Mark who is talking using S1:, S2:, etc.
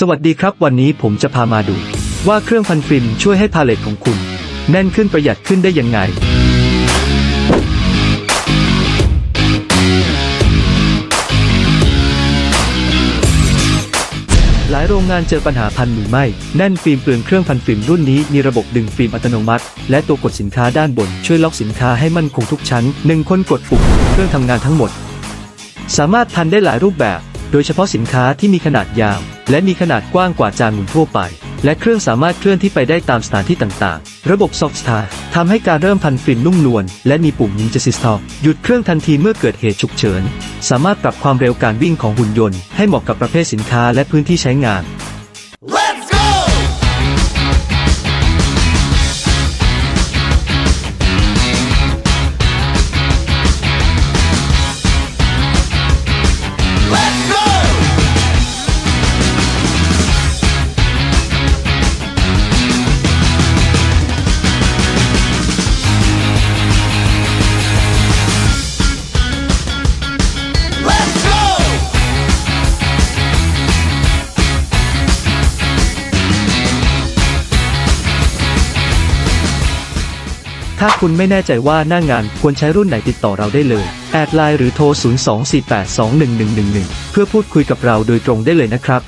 S1: สวัสดีครับ วันนี้ผมจะพามาดู ว่าเครื่องพันฟิล์มช่วยให้พาเลตของคุณ แน่นขึ้นประหยัดขึ้นได้ยังไง หลายโรงงานเจอปัญหาพันหรือไม่ แน่นฟิล์มเปลืองเครื่องพันฟิล์มรุ่นนี้มีระบบดึงฟิล์มอัตโนมัติ และตัวกดสินค้าด้านบน ช่วยล็อกสินค้าให้มั่นคงทุกชั้นหนึ่งคนกดปุ่มเครื่องทำงานทั้งหมด สามารถพันได้หลายรูปแบบ โดยเฉพาะสินค้าที่มีขนาดยาว และมีขนาดกว้างกว่าจานหมุนทั่วไป และเครื่องสามารถเคลื่อนที่ไปได้ตามสถานที่ต่างๆ ระบบ Soft Start ทำให้การเริ่มพันฟิลนุ่มนวลและมีปุ่ม Ninja System หยุดเครื่องทันทีเมื่อเกิดเหตุฉุกเฉิน สามารถปรับความเร็วการวิ่งของหุ่นยนต์ให้เหมาะกับประเภทสินค้าและพื้นที่ใช้งาน ถ้าคุณไม่แน่ใจว่าหน้างานควรใช้รุ่นไหนติดต่อเราได้เลย แอดไลน์หรือโทร 024821111 เพื่อพูดคุยกับเราโดยตรงได้เลยนะครับ